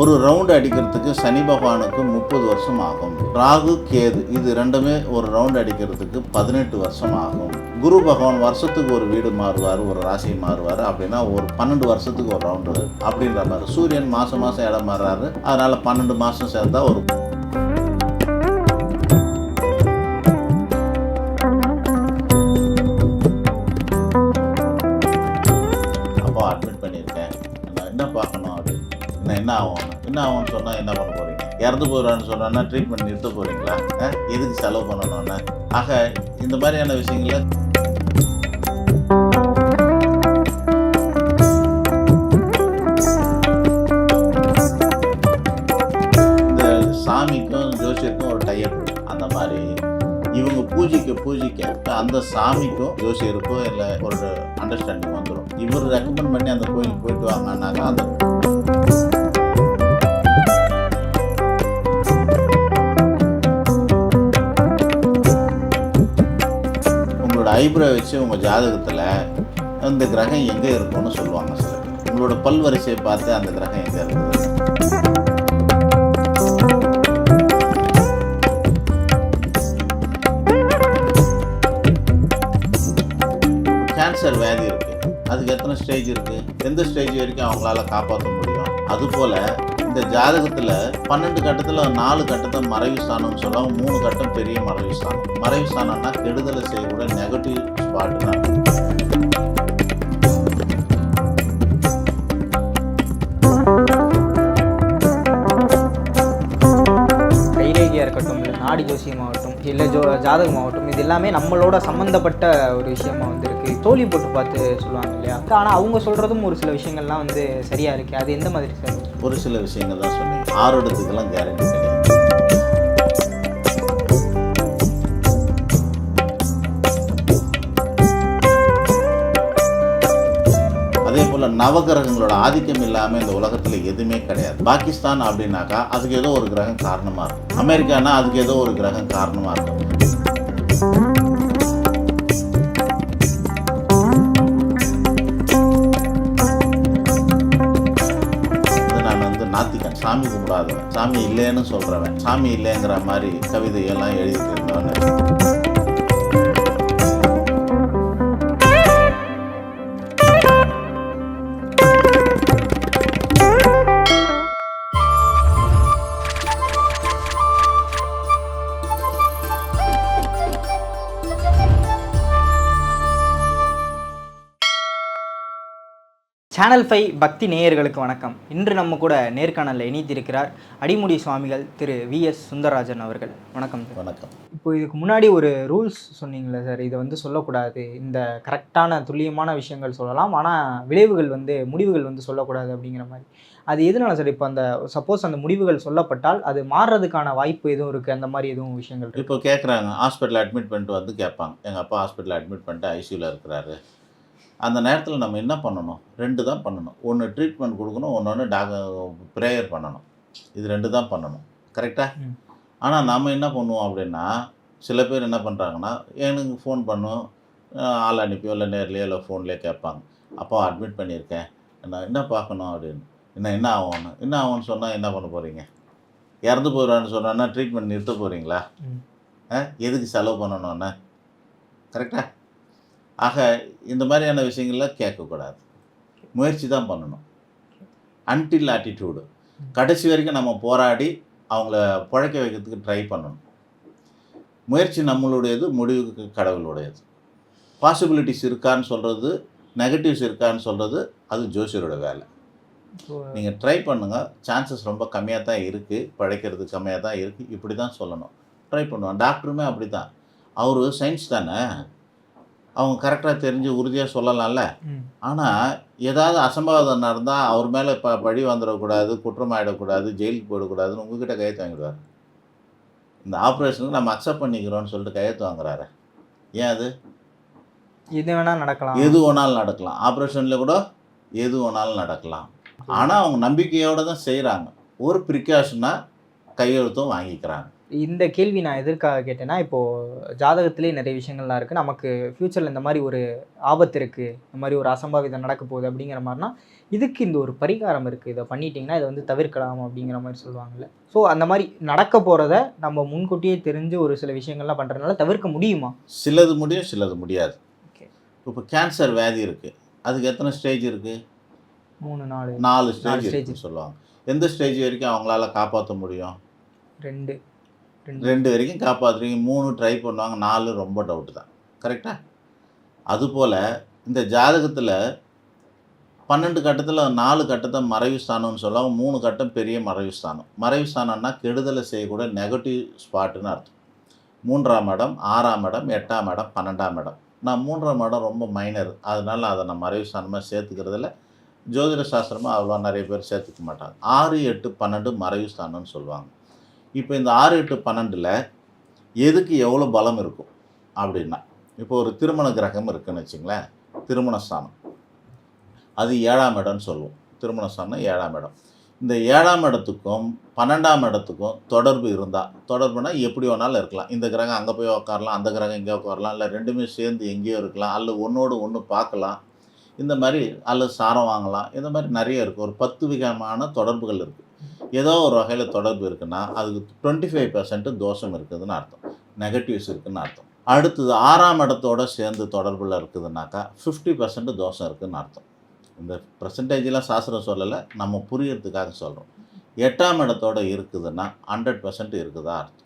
ஒரு ரவுண்டு அடிக்கிறதுக்கு சனி பகவானுக்கு முப்பது வருஷம் ஆகும். ராகு கேது இது ரெண்டுமே ஒரு ரவுண்டு அடிக்கிறதுக்கு பதினெட்டு வருஷம் ஆகும். குரு பகவான் வருஷத்துக்கு ஒரு வீடு மாறுவார் ஒரு ராசி மாறுவார். அப்படின்னா ஒரு பன்னெண்டு வருஷத்துக்கு ஒரு ரவுண்டு அப்படின்ற மாதிரி. சூரியன் மாதம் மாதம் இடம் மாறுறாரு. அதனால் பன்னெண்டு மாதம் சேர்ந்தா ஒரு என்ன ஆகும்னு சொன்னால் என்ன பண்ண போகிறீங்க இறந்து போயிடுவான்னு சொன்னோன்னா ட்ரீட்மெண்ட் நிறுத்த போகிறீங்களா எதுக்கு செலவு பண்ணணும்னா? ஆக இந்த மாதிரியான விஷயங்களை இந்த சாமிக்கும் ஜோசியருக்கும் ஒரு டைப் அந்த மாதிரி இவங்க பூஜைக்கு பூஜைக்க அந்த சாமிக்கும் ஜோசியருக்கும் இல்லை ஒரு அண்டர்ஸ்டாண்டிங் வந்துடும் இவர் ரெக்கமெண்ட் பண்ணி அந்த கோயிலுக்கு போயிட்டு வாங்கன்னாக்கா அந்த ஐப்ரோ வச்சு உங்கள் ஜாதகத்தில் அந்த கிரகம் எங்கே இருக்கும்னு சொல்லுவாங்க சார் உங்களோட பல் வரிசையை பார்த்து அந்த கிரகம் எங்கே இருக்குது கேன்சர் வியாதி இருக்குது அதுக்கு எத்தனை ஸ்டேஜ் இருக்குது எந்த ஸ்டேஜ் வரைக்கும் அவங்களால காப்பாற்ற முடியும்? அதுபோல் இந்த ஜாதகத்துல பன்னெண்டு கட்டத்துல நாலு கட்டத்தை மறைவு ஸ்தானம் சொல்லுவாங்க மூணு கட்டம் பெரிய மறைவு ஸ்தானம். மறைவு ஸ்தானம்னா கெடுதலை செய்யக்கூட நெகட்டிவ் ஸ்பாட்னா தான். நாடி ஜோசியமாகட்டும் இல்லை ஜோ ஜாதகமாகட்டும் இது எல்லாமே நம்மளோட சம்மந்தப்பட்ட ஒரு விஷயமா வந்துருக்கு. தோழி போட்டு பார்த்து சொல்லுவாங்க இல்லையா? ஆனால் அவங்க சொல்கிறதும் ஒரு சில விஷயங்கள்லாம் வந்து சரியாக இருக்குது அது எந்த மாதிரி சார்? ஒரு சில விஷயங்கள் தான் சொன்னீங்க ஆரோடத்துக்கெல்லாம் கேரண்டி நவகிரகங்களோட ஆதிக்கம் இல்லாமல் இந்த உலகத்தில் எதுவுமே கிடையாது. பாகிஸ்தான் அப்படின்னாக்கா அதுக்கு ஏதோ ஒரு கிரகம் காரணமாக இருக்கும். அமெரிக்கானா அதுக்கு ஏதோ ஒரு கிரகம் காரணமாக இருக்கும். நான் வந்து நாத்திகன். சாமி கும்பிடாதவன். சாமி இல்லைன்னு சொல்கிறவன் சாமி இல்லைங்கிற மாதிரி கவிதையெல்லாம் எழுதிட்டு இருந்தவன். சேனல் ஃபைவ் பக்தி நேயர்களுக்கு வணக்கம். இன்று நம்ம கூட நேர்காணலில் இணைத்திருக்கிறார் அடிமுடி சுவாமிகள் திரு வி எஸ் சுந்தரராஜன் அவர்கள். வணக்கம் வணக்கம். இப்போ இதுக்கு முன்னாடி ஒரு ரூல்ஸ் சொன்னீங்களே சார் இதை வந்து சொல்லக்கூடாது. இந்த கரெக்டான துல்லியமான விஷயங்கள் சொல்லலாம். ஆனால் விளைவுகள் வந்து முடிவுகள் வந்து சொல்லக்கூடாது அப்படிங்கிற மாதிரி. அது எதனால சார்? இப்போ அந்த சப்போஸ் அந்த முடிவுகள் சொல்லப்பட்டால் அது மாறுறதுக்கான வாய்ப்பு எதுவும் இருக்குது அந்த மாதிரி எதுவும் விஷயங்கள் இப்போ கேட்குறாங்க ஹாஸ்பிட்டல் அட்மிட் பண்ணிட்டு வந்து கேட்பாங்க. எங்கள் அப்பா ஹாஸ்பிட்டல் அட்மிட் பண்ணிட்டு ஐசியூவில் இருக்கிறாரு. அந்த நேரத்தில் நம்ம என்ன பண்ணணும்? ரெண்டு தான் பண்ணணும். ஒன்று ட்ரீட்மெண்ட் கொடுக்கணும் ஒன்று ஒன்று டாக்டர் ப்ரேயர் பண்ணணும். இது ரெண்டு தான் பண்ணணும். கரெக்டாக. ஆனால் நம்ம என்ன பண்ணுவோம் அப்படின்னா சில பேர் என்ன பண்ணுறாங்கன்னா எனக்கு ஃபோன் பண்ணும் ஆள் அனுப்பியோ இல்லை நேர்லையோ இல்லை ஃபோன்லேயே கேட்பாங்க. அப்பா அட்மிட் பண்ணியிருக்கேன். நான் என்ன பார்க்கணும் அப்படின்னு? என்ன என்ன ஆகும்னு? என்ன ஆகும்னு சொன்னால் என்ன பண்ண போகிறீங்க இறந்து போயிடுவான்னு சொன்னா ட்ரீட்மெண்ட் நிறுத்த போகிறீங்களா எதுக்கு செலவு பண்ணணும்னு கரெக்டா ஆக இந்த மாதிரியான விஷயங்கள்லாம் கேட்கக்கூடாது. முயற்சி தான் பண்ணணும். அன்டில் ஆட்டிடியூடு கடைசி வரைக்கும் நம்ம போராடி அவங்கள பிழைக்க வைக்கிறதுக்கு ட்ரை பண்ணணும். முயற்சி நம்மளுடையது முடிவுக்கு கடவுளுடையது. பாசிபிலிட்டிஸ் இருக்கான்னு சொல்கிறது நெகட்டிவ்ஸ் இருக்கான்னு சொல்கிறது அது ஜோசியரோட வேலை. நீங்கள் ட்ரை பண்ணுங்கள் சான்சஸ் ரொம்ப கம்மியாக தான் இருக்குது பழைக்கிறது கம்மியாக தான் இருக்குது இப்படி தான் சொல்லணும். ட்ரை பண்ணுவோம். டாக்டருமே அப்படி தான் அவர் சயின்ஸ் தானே? அவங்க கரெக்டாக தெரிஞ்சு உறுதியாக சொல்லலாம்ல. ஆனால் ஏதாவது அசம்பாவிதம் நடந்தால் அவர் மேலே ப பழி வந்துடக்கூடாது குற்றமாயிடக்கூடாது ஜெயிலுக்கு போயிடக்கூடாதுன்னு உங்ககிட்ட கையெழுத்து வாங்கிடுவார் இந்த ஆப்ரேஷனுக்கு நம்ம அக்செப்ட் பண்ணிக்கிறோம்னு சொல்லிட்டு கையெழுத்து வாங்குறாரு ஏன் அது? எது வேணால் நடக்கலாம். எது வேணாலும் நடக்கலாம். ஆப்ரேஷனில் கூட எது வேணாலும் நடக்கலாம். ஆனால் அவங்க நம்பிக்கையோடு தான் செய்கிறாங்க ஒரு ப்ரிகாஷனாக கையெழுத்தும் வாங்கிக்கிறாங்க. இந்த கேள்வி நான் எதற்காக கேட்டேன்னா இப்போது ஜாதகத்திலே நிறைய விஷயங்கள்லாம் இருக்குது நமக்கு ஃப்யூச்சரில் இந்த மாதிரி ஒரு ஆபத்து இருக்குது இந்த மாதிரி ஒரு அசம்பாவிதம் நடக்க போகுது அப்படிங்கிற மாதிரினா இதுக்கு இந்த ஒரு பரிகாரம் இருக்குது இதை பண்ணிட்டீங்கன்னா இதை வந்து தவிர்க்கலாம் அப்படிங்கிற மாதிரி சொல்லுவாங்கல்ல. ஸோ அந்த மாதிரி நடக்க போகிறத நம்ம முன்கூட்டியே தெரிஞ்சு ஒரு சில விஷயங்கள்லாம் பண்ணுறதுனால தவிர்க்க முடியுமா? சிலது முடியும் சிலது முடியாது. ஓகே. இப்போ கேன்சர் வியாதி இருக்குது அதுக்கு எத்தனை ஸ்டேஜ் இருக்குது மூணு நாலு. நாலு ஸ்டேஜ். இருக்குன்னு சொல்லுவாங்க. எந்த ஸ்டேஜ் வரைக்கும் அவங்களால காப்பாற்ற முடியும்? ரெண்டு. ரெண்டு. வரைக்கும் காப்பாற்றுறீங்க மூணு ட்ரை பண்ணுவாங்க. நாலு ரொம்ப டவுட்டு தான். கரெக்டாக அதுபோல் இந்த ஜாதகத்தில் பன்னெண்டு கட்டத்தில் நாலு கட்டத்தை மறைவு ஸ்தானம்னு சொல்லுவாங்க மூணு கட்டம் பெரிய மறைவு ஸ்தானம். மறைவு ஸ்தானம்னா கெடுதலை செய்யக்கூடிய நெகட்டிவ் ஸ்பாட்டுன்னு அர்த்தம். மூன்றாம் இடம் ஆறாம் இடம் எட்டாம் இடம் பன்னெண்டாம் இடம். நான் மூன்றாம் இடம் ரொம்ப மைனர் அதனால் அதை நான் மறைவு ஸ்தானமாக சேர்த்துக்கிறதுல ஜோதிட சாஸ்திரமாக அவ்வளோ நிறைய பேர் சேர்த்துக்க மாட்டாங்க. ஆறு எட்டு பன்னெண்டு மறைவு ஸ்தானம்னு சொல்லுவாங்க. இப்போ இந்த ஆறு எட்டு பன்னெண்டில் எதுக்கு எவ்வளோ பலம் இருக்கும் அப்படின்னா இப்போ ஒரு திருமண கிரகம் இருக்குன்னு வச்சுங்களேன் திருமண ஸ்தானம். அது ஏழாம் இடம்னு சொல்லுவோம். திருமண ஸ்தானம் ஏழாம் இடம். இந்த ஏழாம் இடத்துக்கும் பன்னெண்டாம் இடத்துக்கும் தொடர்பு இருந்தால் தொடர்புனா எப்படி வேணாலும் இருக்கலாம். இந்த கிரகம் அங்கே போய் உட்காரலாம் அந்த கிரகம் இங்கே உட்காரலாம் இல்லை ரெண்டுமே சேர்ந்து எங்கேயோ இருக்கலாம் அல்ல ஒன்றோடு ஒன்று பார்க்கலாம். இந்த மாதிரி அல்லது சாரம் வாங்கலாம். இந்த மாதிரி நிறைய இருக்குது ஒரு பத்து விதமான தொடர்புகள் இருக்குது ஏதோ ஒரு வகையில் தொடர்பு இருக்குன்னா அதுக்கு டுவெண்ட்டி ஃபைவ் பர்சன்ட் தோஷம் இருக்குதுன்னு அர்த்தம். நெகட்டிவ்ஸ் இருக்குதுன்னு அர்த்தம். அடுத்தது ஆறாம் இடத்தோடு சேர்ந்து தொடர்பில் இருக்குதுன்னாக்கா ஃபிஃப்டி பர்சன்ட் தோஷம் இருக்குதுன்னு அர்த்தம். இந்த பர்சன்டேஜெலாம் சாஸ்திரம் சொல்லலை நம்ம புரியறதுக்காக சொல்கிறோம் எட்டாம் இடத்தோட இருக்குதுன்னா ஹண்ட்ரட் பர்சன்ட் இருக்குதா அர்த்தம்.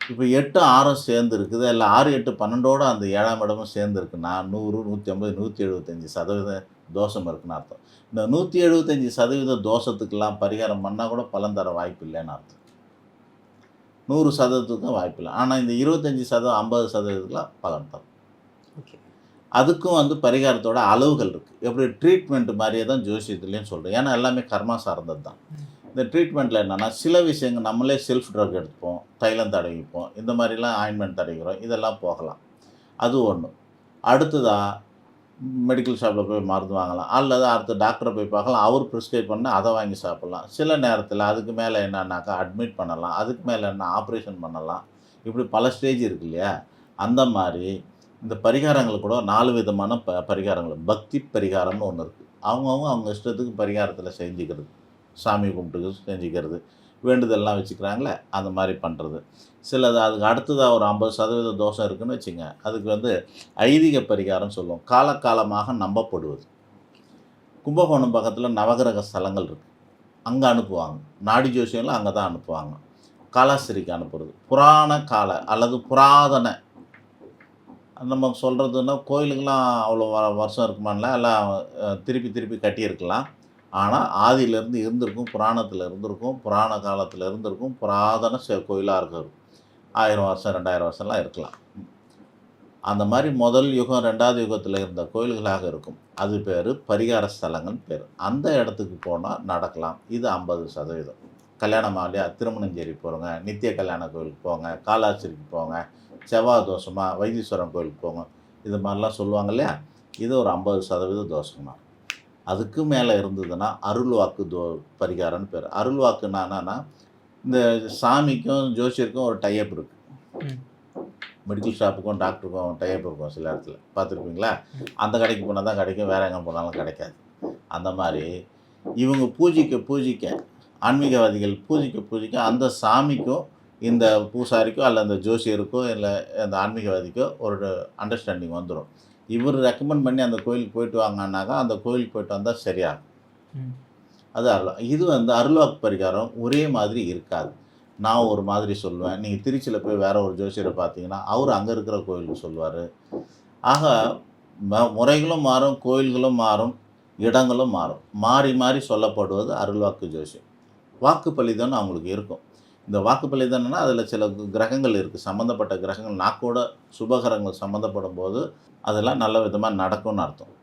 இப்போ எட்டு ஆறும் சேர்ந்து இருக்குது இல்லை ஆறு எட்டு பன்னெண்டோட அந்த ஏழாம் இடமும் சேர்ந்துருக்குன்னா நூறு நூற்றி ஐம்பது நூற்றி எழுபத்தஞ்சி சதவீதம் தோஷம் இருக்குன்னு அர்த்தம். இந்த நூற்றி எழுபத்தஞ்சி சதவீத தோஷத்துக்கெல்லாம் பரிகாரம் பண்ணால் கூட பலன் தர வாய்ப்பு இல்லைன்னு அர்த்தம். நூறு சதவீதத்துக்கும் வாய்ப்பு இல்லை. ஆனால் இந்த இருபத்தஞ்சி சதவீதம் ஐம்பது சதவீதத்துக்குலாம் பலன் தரும். ஓகே. அதுக்கும் வந்து பரிகாரத்தோட அளவுகள் இருக்குது எப்படி ட்ரீட்மெண்ட் மாதிரியே தான் ஜோசியத்துலேயும் சொல்கிறேன் ஏன்னா எல்லாமே கர்மா சார்ந்தது தான். இந்த ட்ரீட்மெண்ட்டில் என்னென்னா சில விஷயங்கள் நம்மளே செல்ஃப் ட்ரக் எடுத்துப்போம் தைலம் தடவிப்போம் இந்த மாதிரிலாம் ஆயின்மெண்ட் தடவிக்கிறோம் இதெல்லாம் போகலாம். அது ஒன்று அடுத்ததாக மெடிக்கல் ஷாப்பில் போய் மருந்து வாங்கலாம். அல்லது அடுத்த டாக்டரை போய் பார்க்கலாம். அவர் ப்ரிஸ்கிரைப் பண்ண அதை வாங்கி சாப்பிட்லாம். சில நேரத்தில் அதுக்கு மேலே என்னன்னாக்கா அட்மிட் பண்ணலாம். அதுக்கு மேலே என்ன ஆப்ரேஷன் பண்ணலாம். இப்படி பல ஸ்டேஜ் இருக்கு இல்லையா? அந்த மாதிரி இந்த பரிகாரங்கள் கூட நாலு விதமான ப பரிகாரங்கள். பக்தி பரிகாரம்னு ஒன்று இருக்குது அவங்கவுங்க அவங்க இஷ்டத்துக்கு பரிகாரத்தில் செஞ்சுக்கிறது. சாமி கும்பிட்டுக்கு செஞ்சுக்கிறது. வேண்டுதல்லாம் வச்சுக்கிறாங்களே அந்த மாதிரி பண்ணுறது சிலது அதுக்கு அடுத்ததாக ஒரு ஐம்பது சதவீத தோஷம் இருக்குன்னு வச்சுங்க அதுக்கு வந்து ஐதீக பரிகாரம் சொல்லுவோம். காலகாலமாக நம்பப்படுவது. கும்பகோணம் பக்கத்தில் நவகிரக ஸ்தலங்கள் இருக்குது அங்கே அனுப்புவாங்க. நாடி ஜோசியெல்லாம் அங்கே தான் அனுப்புவாங்க. காலாஸ்திரிக்கு அனுப்புறது. புராண கால அல்லது புராதன. நம்ம சொல்கிறதுன்னா கோயிலுக்கெல்லாம் அவ்வளோ வ வருஷம் இருக்குமான்ல எல்லாம் திருப்பி திருப்பி கட்டியிருக்கலாம். ஆனால் ஆதியிலேருந்து இருந்திருக்கும் புராணத்தில் இருந்திருக்கும் புராண காலத்தில் இருந்திருக்கும் புராதன செ கோயிலாக இருக்கும். ஆயிரம் வருஷம் ரெண்டாயிரம் வருஷம்லாம் இருக்கலாம். அந்த மாதிரி முதல் யுகம் ரெண்டாவது யுகத்தில் இருந்த கோயில்களாக இருக்கும். அது பேர் பரிகார ஸ்தலங்கள் பேர். அந்த இடத்துக்கு போனால் நடக்கலாம். இது ஐம்பது சதவீதம். கல்யாணம் ஆகலையா திருமணஞ்சேரி போகிறோங்க நித்திய கல்யாண கோயிலுக்கு போங்க காலாஸ்திரிக்கு போங்க செவ்வாய் தோஷமாக வைத்தீஸ்வரன் கோயிலுக்கு போங்க. இது மாதிரிலாம் சொல்லுவாங்க இல்லையா? இது ஒரு ஐம்பது சதவீத தோஷம் தான் அதுக்கு மேலே இருந்ததுன்னா அருள்வாக்கு தோ பரிகாரம்னு பேர். அருள்வாக்குன்னா என்னன்னா இந்த சாமிக்கும் ஜோசியருக்கும் ஒரு டைப் இருக்குது. மெடிக்கல் ஷாப்புக்கும் டாக்டருக்கும் டைப் இருக்கும் சில இடத்துல. பார்த்துருப்பீங்களா? அந்த கடைக்கு போனால் தான் கிடைக்கும் வேற எங்கே போனாலும் கிடைக்காது. அந்த மாதிரி இவங்க பூஜிக்க பூஜிக்க ஆன்மீகவாதிகள் பூஜிக்க பூஜிக்க அந்த சாமிக்கும் இந்த பூசாரிக்கோ அல்ல அந்த ஜோசியருக்கோ இல்லை அந்த ஆன்மீகவாதிக்கோ ஒரு அண்டர்ஸ்டாண்டிங் வந்துடும் இவர் ரெக்கமெண்ட் பண்ணி அந்த கோயிலுக்கு போயிட்டு வாங்கன்னாக்கா அந்த கோயிலுக்கு போயிட்டு வந்தால் சரியாகும். அது அருள் இது வந்து அருள்வாக்கு பரிகாரம் ஒரே மாதிரி இருக்காது. நான் ஒரு மாதிரி சொல்லுவேன். நீங்கள் திருச்சியில் போய் வேற ஒரு ஜோசியரை பார்த்தீங்கன்னா அவர் அங்கே இருக்கிற கோயிலுக்கு சொல்லுவார். ஆக முறைகளும் மாறும் கோயில்களும் மாறும் இடங்களும் மாறும். மாறி மாறி சொல்லப்படுவது அருள்வாக்கு ஜோசியம். வாக்கு பலிதம் அவங்களுக்கு இருக்கும். இந்த வாக்குப்பள்ளி என்னென்னா அதில் சில கிரகங்கள் இருக்குது சம்மந்தப்பட்ட கிரகங்கள் நாக்கோட சுபகிரகங்கள் சம்மந்தப்படும் போது அதெல்லாம் நல்ல விதமாக நடக்கும்னு அர்த்தம்.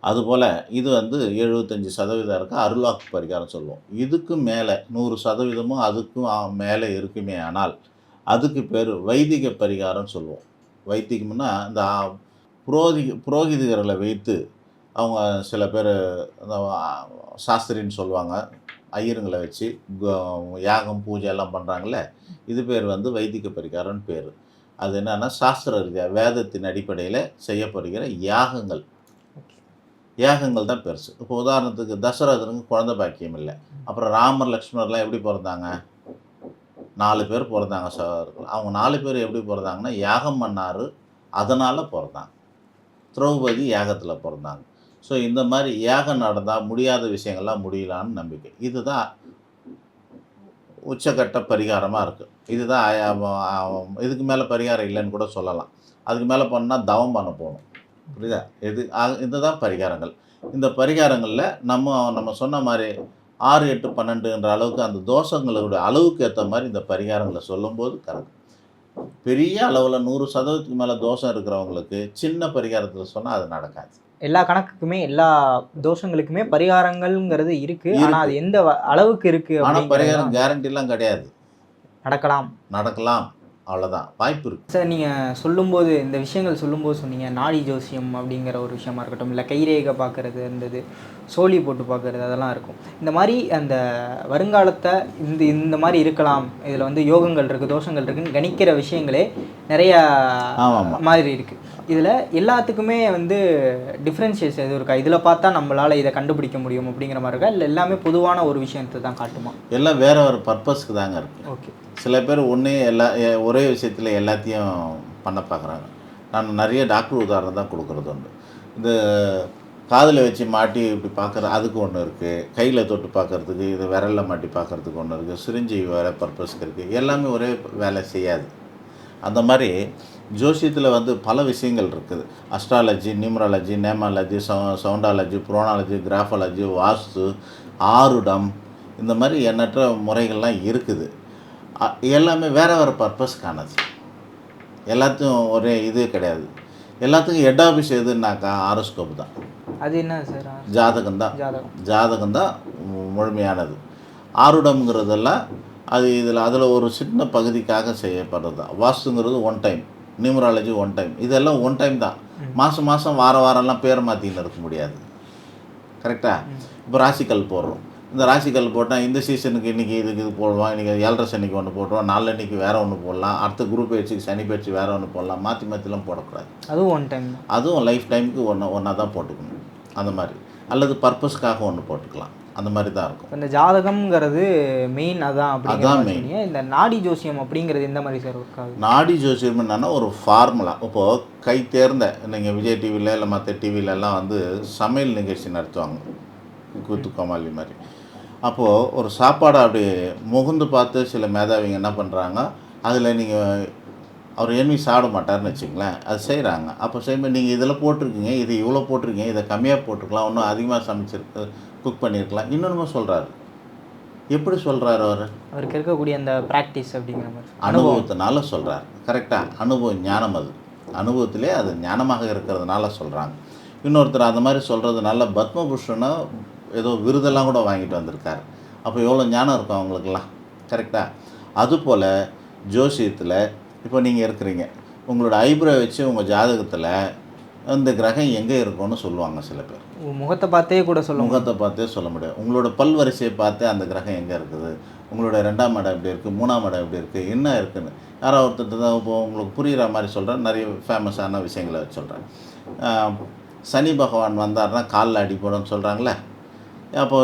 அதுபோல் இது வந்து எழுபத்தஞ்சி சதவீதம் இருக்க. அருள்வாக்கு பரிகாரம் சொல்லுவோம். இதுக்கு மேலே நூறு சதவீதமும் அதுக்கும் மேலே இருக்குமே ஆனால் அதுக்கு பேர் வைதிக பரிகாரம் சொல்லுவோம். வைத்திகம்னா இந்த ஆ- புரோதி வைத்து அவங்க சில பேர் அந்த சாஸ்திரின்னு சொல்லுவாங்க. ஐயருங்களை வச்சு யாகம் பூஜை எல்லாம் பண்ணுறாங்கல்ல இது பேர் வந்து வைதிக பரிகாரம்னு பேர். அது என்னன்னா சாஸ்திர ரீதியாக வேதத்தின் அடிப்படையில் செய்யப்படுகிற யாகங்கள். யாகங்கள் தான் பெருசு. இப்போ உதாரணத்துக்கு தசரதனுக்கு குழந்தை பாக்கியம் இல்லை. அப்புறம் ராமர் லக்ஷ்மணர்லாம் எப்படி பிறந்தாங்க? நாலு பேர் பிறந்தாங்க சகோதரர்கள் அவங்க நாலு பேர் எப்படி பிறந்தாங்கன்னா யாகம் பண்ணாரு அதனால் பிறந்தாங்க. திரௌபதி யாகத்தில் பிறந்தாங்க. ஸோ இந்த மாதிரி யாகம் நடந்தால் முடியாத விஷயங்கள்லாம் முடியலான்னு நம்பிக்கை. இதுதான் உச்சக்கட்ட பரிகாரமாக இருக்குது இதுதான் இதுக்கு மேலே பரிகாரம் இல்லைன்னு கூட சொல்லலாம். அதுக்கு மேலே பண்ணால் தவம் பண்ண போகணும். புரியுதா? இது இதுதான் பரிகாரங்கள். இந்த பரிகாரங்களில் நம்ம நம்ம சொன்ன மாதிரி ஆறு எட்டு பன்னெண்டுன்ற அளவுக்கு அந்த தோஷங்களோட அளவுக்கு ஏற்ற மாதிரி இந்த பரிகாரங்களை சொல்லும்போது கரெக்ட். பெரிய அளவில் நூறு சதவீதத்துக்கு மேலே தோஷம் இருக்கிறவங்களுக்கு சின்ன பரிகாரத்தில் சொன்னால் அது நடக்காது. எல்லா கணக்குக்குமே எல்லா தோஷங்களுக்குமே பரிகாரங்கள்ங்கிறது இருக்கு. ஆனா இருக்கு. அது எந்த அளவுக்கு இருக்கு அப்படிங்கிறது பரிகாரம் தான் கேரண்டிலாம் கிடையாது. நடக்கலாம். நடக்கலாம். அவ்வளோதான் வாய்ப்பு இருக்குது சார் நீங்கள் சொல்லும்போது இந்த விஷயங்கள் சொல்லும்போது சொன்னீங்க. நாடி ஜோசியம் அப்படிங்கிற ஒரு விஷயமா இருக்கட்டும் இல்லை கைரேகை பார்க்கறது இருந்தது சோழி போட்டு பார்க்கறது அதெல்லாம் இருக்கும். இந்த மாதிரி அந்த வருங்காலத்தை இந்த இந்த மாதிரி இருக்கலாம். இதில் வந்து யோகங்கள் இருக்குது தோஷங்கள் இருக்குன்னு கணிக்கிற விஷயங்களே நிறைய மாதிரி இருக்குது இதில் எல்லாத்துக்குமே வந்து டிஃப்ரென்ஷியேஷன் எதுவும் இருக்கா? இதில் பார்த்தா நம்மளால் இதை கண்டுபிடிக்க முடியும் அப்படிங்கிற மாதிரி இருக்கா? இல்லை எல்லாமே பொதுவான ஒரு விஷயத்தை தான் காட்டுமா? எல்லாம் வேற ஒரு பர்பஸ்க்கு தாங்க இருக்குது ஓகே சில பேர் ஒன்றே எல்லா ஒரே விஷயத்தில் எல்லாத்தையும் பண்ண பார்க்குறாங்க. நான் நிறைய டாக்டர் உதாரணம் தான் கொடுக்குறது உண்டு. இந்த காதில் வச்சு மாட்டி இப்படி பார்க்குற அதுக்கு ஒன்று இருக்குது கையில் தொட்டு பார்க்கறதுக்கு இது விரலில் மாட்டி பார்க்கறதுக்கு ஒன்று இருக்குது சிரிஞ்சி வேறு பர்பஸ்க்கு இருக்குது எல்லாமே ஒரே வேலை செய்யாது. அந்த மாதிரி ஜோசியத்தில் வந்து பல விஷயங்கள் இருக்குது. அஸ்ட்ராலஜி நியூமராலஜி நேமாலஜி சவு சவுண்டாலஜி புரோனாலஜி கிராஃபாலஜி வாஸ்து ஆருடம் இந்த மாதிரி எண்ணற்ற முறைகள்லாம் இருக்குது. எல்லாமே வேறு வேறு பர்பஸ்க்கானது எல்லாத்தையும் ஒரே இது கிடையாது. எல்லாத்துக்கும் ஹெட் ஆஃபீஸ் எதுன்னாக்கா ஆரோஸ்கோப் தான். அது என்ன சார்? ஜாதகம் தான். ஜாதகம். தான் முழுமையானது. ஆருடம்ங்கிறதெல்லாம் அது இதில் அதில் ஒரு சின்ன பகுதிக்காக செய்யப்படுறது தான். வாஸ்துங்கிறது one time numerology one time இதெல்லாம் ஒன் டைம் தான். மாதம் மாதம் வார வாரம்லாம் பேர் மாற்றின்னு இருக்க முடியாது. கரெக்டாக இப்போ ராசிக்கல் போடுறோம். இந்த ராசிக்கல் போட்டால் இந்த சீசனுக்கு இன்றைக்கி இதுக்கு இது போடுவோம் இன்றைக்கி ஏழரை சனிக்கு ஒன்று போட்டுருவோம் நாளன்னைக்கு வேறு ஒன்று போடலாம். அடுத்த குரூப் பயிற்சிக்கு சனி பயிற்சி வேறு ஒன்று போடலாம். மாற்றி மாற்றிலாம் போடக்கூடாது. அதுவும் ஒன் டைம் தான். அதுவும் லைஃப் டைமுக்கு ஒன்று ஒன்றா தான் போட்டுக்கணும். அந்த மாதிரி. அல்லது பர்பஸ்க்காக ஒன்று போட்டுக்கலாம். அந்த மாதிரி தான் இருக்கும். இந்த ஜாதகம்ங்கிறது மெயின் அதான் அதான். சொன்னீங்க. இந்த நாடி ஜோசியம் அப்படிங்கிறது எந்த மாதிரி சார் நாடி ஜோசியம் என்னன்னா ஒரு ஃபார்முலா இப்போது கை தேர்ந்த நீங்கள் விஜய் டிவியில் இல்லை மற்ற டிவிலெல்லாம் வந்து சமையல் நிகழ்ச்சி நடத்துவாங்க. கூத்து கோமாளி மாதிரி. அப்போது ஒரு சாப்பாடை அப்படி முகுந்து பார்த்து சில மேதாவிங்க என்ன பண்ணுறாங்க அதில் நீங்கள் அவர் என்வி சாப்பிட மாட்டார்னு வச்சுங்களேன் அது செய்கிறாங்க அப்போ செய்யும்போது நீங்கள் இதில் போட்டிருக்கீங்க இது இவ்வளோ போட்டிருக்கீங்க இதை கம்மியாக போட்டிருக்கலாம் இன்னும் அதிகமாக சமைச்சிருக்கு குக் பண்ணியிருக்கலாம் இன்னொன்றுமே சொல்கிறாரு எப்படி சொல்கிறாரு அவர்? அவருக்கு இருக்கக்கூடிய அந்த ப்ராக்டிஸ் அப்படிங்கிற மாதிரி. அனுபவத்தினால சொல்கிறார் கரெக்டாக அனுபவம் ஞானம் அது. அனுபவத்திலே அது ஞானமாக இருக்கிறதுனால சொல்கிறாங்க இன்னொருத்தர் அந்த மாதிரி சொல்கிறதுனால பத்மபூஷனை ஏதோ விருதெல்லாம் கூட வாங்கிட்டு வந்திருக்காரு. அப்போ எவ்வளோ ஞானம் இருக்கும் அவங்களுக்கெல்லாம். கரெக்டாக அதுபோல் ஜோசியத்தில் இப்போ நீங்கள் இருக்கிறீங்க. உங்களோட ஐப்ரோ வச்சு உங்கள் ஜாதகத்தில் இந்த கிரகம் எங்கே இருக்கும்னு சொல்லுவாங்க சில பேர். முகத்தை பார்த்தே கூட சொல்லுவாங்க முகத்தை பார்த்தே சொல்ல முடியும். உங்களோட பல் வரிசையை பார்த்தே அந்த கிரகம் எங்கே இருக்குது? உங்களோட ரெண்டாம் இடம் எப்படி இருக்குது மூணாம் இடம் எப்படி இருக்குது என்ன இருக்குன்னு? யாரோ ஒருத்தர் தான் இப்போ உங்களுக்கு புரிகிற மாதிரி சொல்கிறேன் நிறைய ஃபேமஸான விஷயங்களை வச்சு சொல்கிறேன் சனி பகவான் வந்தார்னா காலில் அடிபடும்னு சொல்கிறாங்களே அப்போ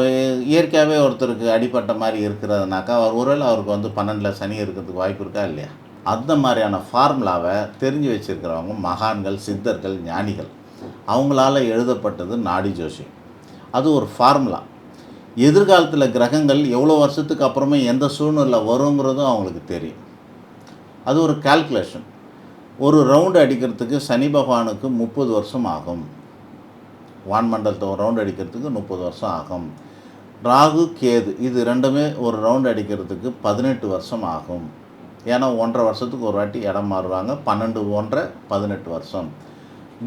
இயற்கையாகவே ஒருத்தருக்கு அடிபட்ட மாதிரி இருக்கிறதுனாக்கா அவர் ஒருவேளை அவருக்கு வந்து பன்னெண்டில் சனி இருக்கிறதுக்கு வாய்ப்பு இருக்கா இல்லையா? அந்த மாதிரியான ஃபார்முலாவை தெரிஞ்சு வச்சுருக்கிறவங்க மகான்கள் சித்தர்கள் ஞானிகள். அவங்களால எழுதப்பட்டது நாடி ஜோஷியம் அது ஒரு ஃபார்முலா. எதிர்காலத்தில் கிரகங்கள் எவ்வளோ வருஷத்துக்கு அப்புறமே எந்த சூழ்நிலை வருங்கிறதும் அவங்களுக்கு தெரியும். அது ஒரு கால்குலேஷன் ஒரு ரவுண்டு அடிக்கிறதுக்கு சனி பகவானுக்கு முப்பது வருஷம் ஆகும். வான்மண்டலத்தை ஒரு ரவுண்டு அடிக்கிறதுக்கு முப்பது வருஷம் ஆகும். ராகு கேது இது ரெண்டுமே ஒரு ரவுண்டு அடிக்கிறதுக்கு பதினெட்டு வருஷம் ஆகும். ஏன்னா ஒன்றரை வருஷத்துக்கு ஒரு வாட்டி இடம் மாறுவாங்க பன்னெண்டு ஒன்றரை பதினெட்டு வருஷம்.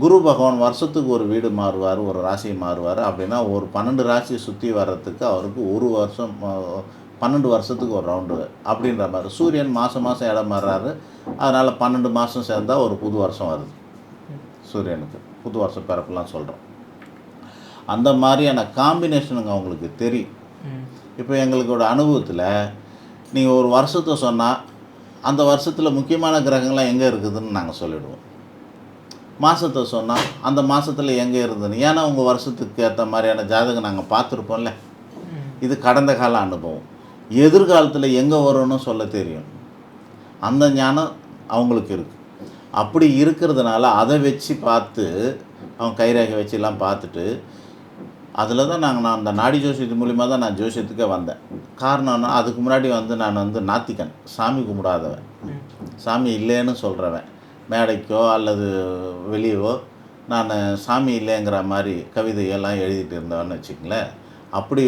குரு பகவான் வருஷத்துக்கு ஒரு வீடு மாறுவார் ஒரு ராசி மாறுவார். அப்படின்னா ஒரு பன்னெண்டு ராசியை சுற்றி வர்றதுக்கு அவருக்கு ஒரு வருஷம் பன்னெண்டு வருஷத்துக்கு ஒரு ரவுண்டு அப்படின்ற மாதிரி. சூரியன் மாதம் மாதம் இடம் மாறுறாரு. அதனால் பன்னெண்டு மாதம் சேர்ந்தால் ஒரு புது வருஷம் வருது. சூரியனுக்கு புது வருஷம் பிறப்புலாம் சொல்கிறோம் அந்த மாதிரியான காம்பினேஷனுங்க அவங்களுக்கு தெரியும். இப்போ எங்களுக்கோட அனுபவத்தில் நீங்கள் ஒரு வருஷத்தை சொன்னால் அந்த வருஷத்தில் முக்கியமான கிரகங்கள்லாம் எங்கே இருக்குதுன்னு நாங்கள் சொல்லிடுவோம். மாதத்தை சொன்னால் அந்த மாதத்தில் எங்கே இருந்ததுன்னு. ஏன்னா உங்கள் வருஷத்துக்கு ஏற்ற மாதிரியான ஜாதகம் நாங்கள் பார்த்துருப்போம்ல. இது கடந்த கால அனுபவம். எதிர்காலத்தில் எங்கே வரும்னு சொல்ல தெரியும். அந்த ஞானம் அவங்களுக்கு இருக்குது அப்படி இருக்கிறதுனால அதை வச்சு பார்த்து அவங்க கைரேகை வச்சுலாம் பார்த்துட்டு அதில் தான் நாங்கள் நான் அந்த நாடி ஜோசியத்து மூலிமா தான் நான் ஜோசியத்துக்கே வந்தேன். காரணம்னா அதுக்கு முன்னாடி வந்து நான் வந்து நாத்திகன். சாமி கும்பிடாதவன். சாமி இல்லைன்னு சொல்கிறவன் மேடைக்கோ அல்லது வெளியவோ நான் சாமி இல்லைங்கிற மாதிரி கவிதையெல்லாம் எழுதிட்டு இருந்தவன்னு வச்சுக்கங்களேன். அப்படி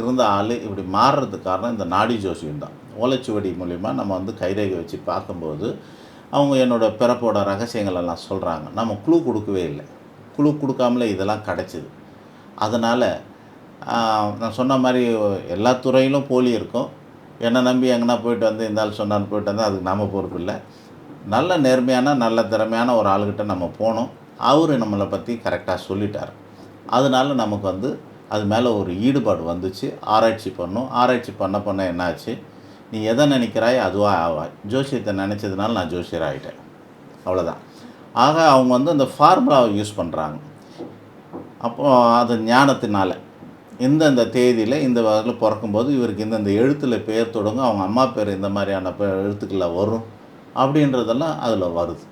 இருந்த ஆள் இப்படி மாறுறதுக்கு காரணம் இந்த நாடி ஜோசியம் தான். ஓலைச்சுவடி மூலிமா நம்ம வந்து கைரேகை வச்சு பார்க்கும்போது அவங்க என்னோட பிறப்போட ரகசியங்கள் எல்லாம் சொல்கிறாங்க நம்ம குழு கொடுக்கவே இல்லை. குழு கொடுக்காமலே இதெல்லாம் கிடச்சிது. அதனால் நான் சொன்ன மாதிரி எல்லா துறையிலும் போலி இருக்கும். என்னை நம்பி எங்கன்னா போயிட்டு வந்து இந்த ஆள் சொன்னான்னு போயிட்டு வந்தால் அதுக்கு நம்ம பொறுப்பு இல்லை. நல்ல நேர்மையான நல்ல திறமையான ஒரு ஆளுகிட்ட நம்ம போனோம். அவர் நம்மளை பற்றி கரெக்டாக சொல்லிட்டார். அதனால நமக்கு வந்து அது மேலே ஒரு ஈடுபாடு வந்துச்சு. ஆராய்ச்சி பண்ணோம். ஆராய்ச்சி பண்ண பண்ண என்னாச்சு? நீ எதை நினைக்கிறாய்? அதுவாக ஆவாய் ஜோசியத்தை நினச்சதுனால நான் ஜோசியர் ஆகிட்டேன் அவ்வளோதான் ஆக அவங்க வந்து அந்த ஃபார்முலாவை யூஸ் பண்ணுறாங்க அப்போ அது ஞானத்தினால. இந்தந்த தேதியில் இந்த வகையில் பிறக்கும்போது இவருக்கு இந்தந்த எழுத்தில் பேர் தொடங்கும் அவங்க அம்மா பேர் இந்த மாதிரியான எழுத்துக்களில் வரும் அப்படின்றதெல்லாம் அதில் வருது.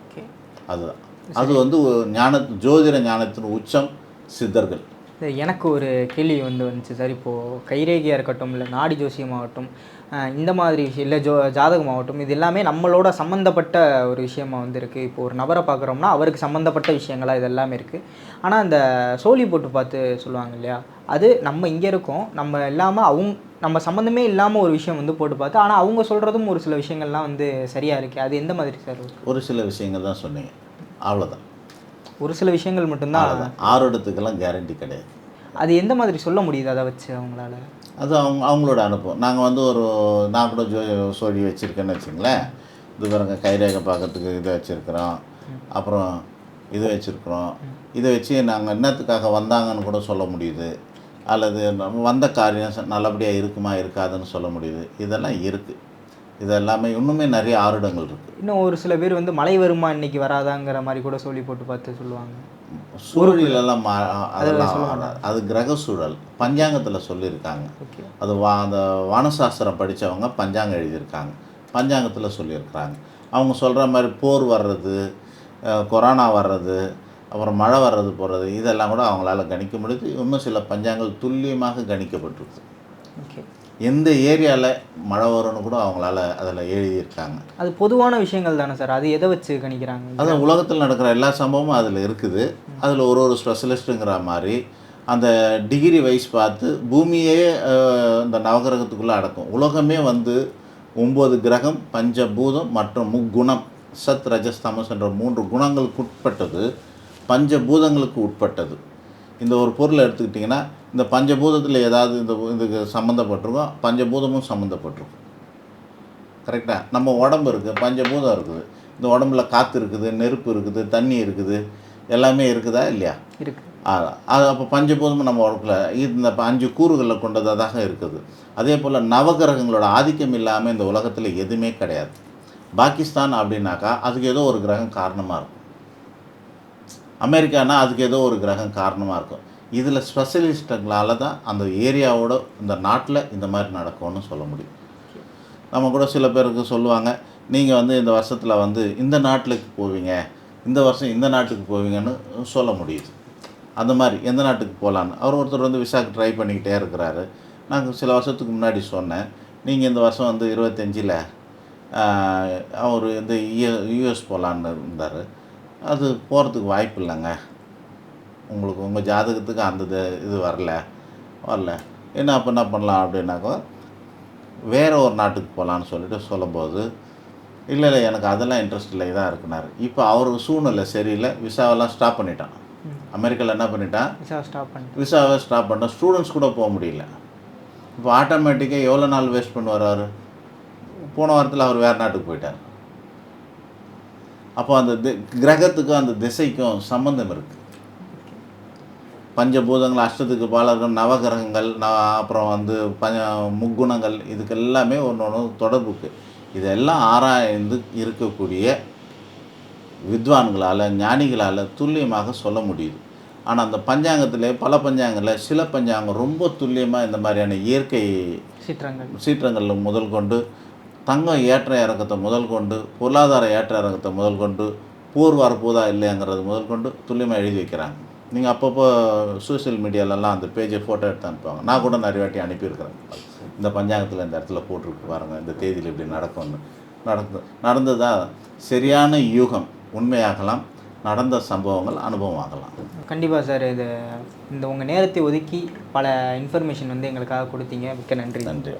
ஓகே. அதுதான். அது வந்து ஒரு ஞான ஜோதிட ஞானத்தின் உச்சம் சித்தர்கள். எனக்கு ஒரு கேள்வி வந்து வந்துச்சு. சார் இப்போது கைரேகையாக இருக்கட்டும் இல்லை நாடி ஜோசியமாகட்டும் ஆகட்டும் இந்த மாதிரி விஷயம் இல்லை ஜோ ஜாதகமாகட்டும் இது எல்லாமே நம்மளோட சம்மந்தப்பட்ட ஒரு விஷயமா வந்து இருக்குது இப்போ ஒரு நபரை பார்க்குறோம்னா அவருக்கு சம்மந்தப்பட்ட விஷயங்களா இது எல்லாமே இருக்குது ஆனால் அந்த சோழி போட்டு பார்த்து சொல்லுவாங்க இல்லையா அது நம்ம இங்கே இருக்கோம். நம்ம இல்லாமல் அவங்க நம்ம சம்மந்தமே இல்லாமல் ஒரு விஷயம் வந்து போட்டு பார்த்து ஆனால் அவங்க சொல்கிறதும் ஒரு சில விஷயங்கள்லாம் வந்து சரியாக இருக்குது அது எந்த மாதிரி சார்? ஒரு சில விஷயங்கள் தான் சொன்னீங்க. அவ்வளோதான் ஒரு சில விஷயங்கள் மட்டும்தான் ஆரோடத்துக்கெல்லாம் கேரண்டி கிடையாது. அது எந்த மாதிரி சொல்ல முடியுது அதை வச்சு அவங்களால? அது அவங்க அவங்களோட அனுபவம். நாங்கள் வந்து ஒரு நான் கூட ஜோ சோழி வச்சுருக்கேன்னு வச்சுங்களேன். இது பாருங்க கைரேகை பார்க்கறதுக்கு இது வச்சுருக்குறோம். அப்புறம் இது வச்சுருக்குறோம். இதை வச்சு நாங்கள் என்னத்துக்காக வந்தாங்கன்னு கூட சொல்ல முடியுது. அல்லது வந்த காரியம் நல்லபடியாக இருக்குமா இருக்காதுன்னு சொல்ல முடியுது. இதெல்லாம் இருக்குது இது எல்லாமே இன்னுமே நிறைய ஆருடங்கள் இருக்குது இன்னும் ஒரு சில பேர் வந்து மழை வருமா இன்னைக்கு வராதாங்கிற மாதிரி கூட சொல்லி போட்டு பார்த்து சொல்லுவாங்க. சூழலெல்லாம் அதெல்லாம். அது கிரக சூழல். பஞ்சாங்கத்தில் சொல்லியிருக்காங்க. ஓகே. அது வா அந்த வானசாஸ்திரம் படித்தவங்க பஞ்சாங்கம் எழுதியிருக்காங்க. பஞ்சாங்கத்தில் சொல்லியிருக்கிறாங்க. அவங்க சொல்கிற மாதிரி போர் வர்றது கொரோனா வர்றது அப்புறம் மழை வர்றது போகிறது இதெல்லாம் கூட அவங்களால கணிக்க முடியுது. இன்னும் சில பஞ்சாங்கங்கள் துல்லியமாக கணிக்கப்பட்டிருக்கு. ஓகே. எந்த ஏரியாவில் மழை வரும்னு கூட அவங்களால அதில் எழுதியிருக்காங்க. அது பொதுவான விஷயங்கள் தானே சார்? அது எதை வச்சு கணிக்கிறாங்க? அது உலகத்தில் நடக்கிற எல்லா சம்பவமும் அதில் இருக்குது. அதில் ஒரு ஒரு ஸ்பெஷலிஸ்ட்டுங்கிற மாதிரி அந்த டிகிரி வைஸ் பார்த்து பூமியே இந்த நவகிரகத்துக்குள்ளே அடக்கும். உலகமே வந்து ஒம்பது கிரகம் பஞ்சபூதம் மற்றும் முக்குணம் சத் ரஜஸ் தமஸ் என்ற மூன்று குணங்களுக்கு உட்பட்டது. பஞ்சபூதங்களுக்கு உட்பட்டது. இந்த ஒரு பொருளை எடுத்துக்கிட்டிங்கன்னா இந்த பஞ்சபூதத்தில் ஏதாவது இந்த இதுக்கு சம்மந்தப்பட்டிருக்கோம் பஞ்சபூதமும் சம்மந்தப்பட்டிருக்கும் கரெக்டாக நம்ம உடம்பு இருக்குது பஞ்சபூதம் இருக்குது. இந்த உடம்புல காற்று இருக்குது நெருப்பு இருக்குது தண்ணி இருக்குது எல்லாமே இருக்குதா இல்லையா? இருக்கு. ஆ, அது அப்போ பஞ்சபூதமும் நம்ம உடம்புல இந்த அஞ்சு கூறுகளில் கொண்டதாக இருக்குது. அதே போல் நவகிரகங்களோட ஆதிக்கம் இல்லாமல் இந்த உலகத்தில் எதுவுமே கிடையாது. பாகிஸ்தான் அப்படின்னாக்கா அதுக்கு ஏதோ ஒரு கிரகம் காரணமாக இருக்கும். அமெரிக்கானா அதுக்கு ஏதோ ஒரு கிரகம் காரணமாக இருக்கும். இதில் ஸ்பெஷலிஸ்ட்டுங்களால தான் அந்த ஏரியாவோட இந்த நாட்டில் இந்த மாதிரி நடக்கும்னு சொல்ல முடியும். நம்ம கூட சில பேருக்கு சொல்லுவாங்க நீங்கள் வந்து இந்த வருஷத்தில் வந்து இந்த நாட்டுக்கு போவீங்க இந்த வருஷம் இந்த நாட்டுக்கு போவீங்கன்னு சொல்ல முடியுது. அந்த மாதிரி எந்த நாட்டுக்கு போகலான்னு அவர் ஒருத்தர் வந்து விசாக்கு ட்ரை பண்ணிக்கிட்டே இருக்கிறாரு. நாங்கள் சில வருஷத்துக்கு முன்னாடி சொன்னேன் நீங்கள் இந்த வருஷம் வந்து இருபத்தஞ்சில் அவர் இந்த யூஎஸ் போகலான்னு இருந்தார். அது போகிறதுக்கு வாய்ப்பு இல்லைங்க. உங்களுக்கு உங்கள் ஜாதகத்துக்கு அந்த இது- இது வரல. வரல. என்ன அப்போ என்ன பண்ணலாம் அப்படின்னாக்கா வேறு ஒரு நாட்டுக்கு போகலான்னு சொல்லிட்டு சொல்லும்போது இல்லை இல்லை எனக்கு அதெல்லாம் இன்ட்ரெஸ்ட் இல்லை இதாக இருக்குனாரு. இப்போ அவருக்கு சூழ்நிலை சரியில்லை. விசாவெல்லாம் ஸ்டாப் பண்ணிட்டான். அமெரிக்காவில் என்ன பண்ணிட்டான்? விசா ஸ்டாப் பண்ணிட்டு விசாவை ஸ்டாப் பண்ண ஸ்டூடெண்ட்ஸ் கூட போக முடியல. இப்போ ஆட்டோமேட்டிக்காக எவ்வளோ நாள் வேஸ்ட் பண்ணுவார் அவர்? போன வாரத்தில் அவர் வேறு நாட்டுக்கு போயிட்டார். அப்போ அந்த தி கிரகத்துக்கும் அந்த திசைக்கும் சம்மந்தம் இருக்குது பஞ்சபூதங்கள் அஷ்டத்துக்கு பாலர்கள் நவகிரகங்கள் ந அப்புறம் வந்து பஞ்ச முக்குணங்கள் இதுக்கு எல்லாமே ஒன்று ஒன்று தொடர்புக்கு இதெல்லாம் ஆராய்ந்து இருக்கக்கூடிய வித்வான்களால் ஞானிகளால் துல்லியமாக சொல்ல முடியுது. ஆனால் அந்த பஞ்சாங்கத்திலே பல பஞ்சாங்கத்தில் சில பஞ்சாங்கம் ரொம்ப துல்லியமாக இந்த மாதிரியான இயற்கை சீற்றங்கள். சீற்றங்களில் முதல் கொண்டு தங்கம் ஏற்ற இறக்கத்தை முதல் கொண்டு பொருளாதார ஏற்ற இறக்கத்தை முதல் கொண்டு போர் வரப்போதா இல்லையாங்கிறது முதல் கொண்டு துல்லியமாக எழுதி வைக்கிறாங்க. நீங்கள் அப்பப்போ சோஷியல் மீடியாலலாம் அந்த பேஜை ஃபோட்டோ எடுத்து அனுப்புவாங்க. நான் கூட நிறைய வாட்டி அனுப்பியிருக்கிறேன். இந்த பஞ்சாங்கத்தில் இந்த இடத்துல போட்டிருக்கு பாருங்கள் இந்த தேதியில் இப்படி நடக்கும்னு. நடந்து நடந்ததா சரியான யூகம் உண்மையாகலாம். நடந்த சம்பவங்கள் அனுபவம் ஆகலாம். கண்டிப்பாக சார் இது இந்த உங்கள் நேரத்தை ஒதுக்கி பல இன்ஃபர்மேஷன் வந்து எங்களுக்காக கொடுத்தீங்க. மிக்க நன்றி. நன்றி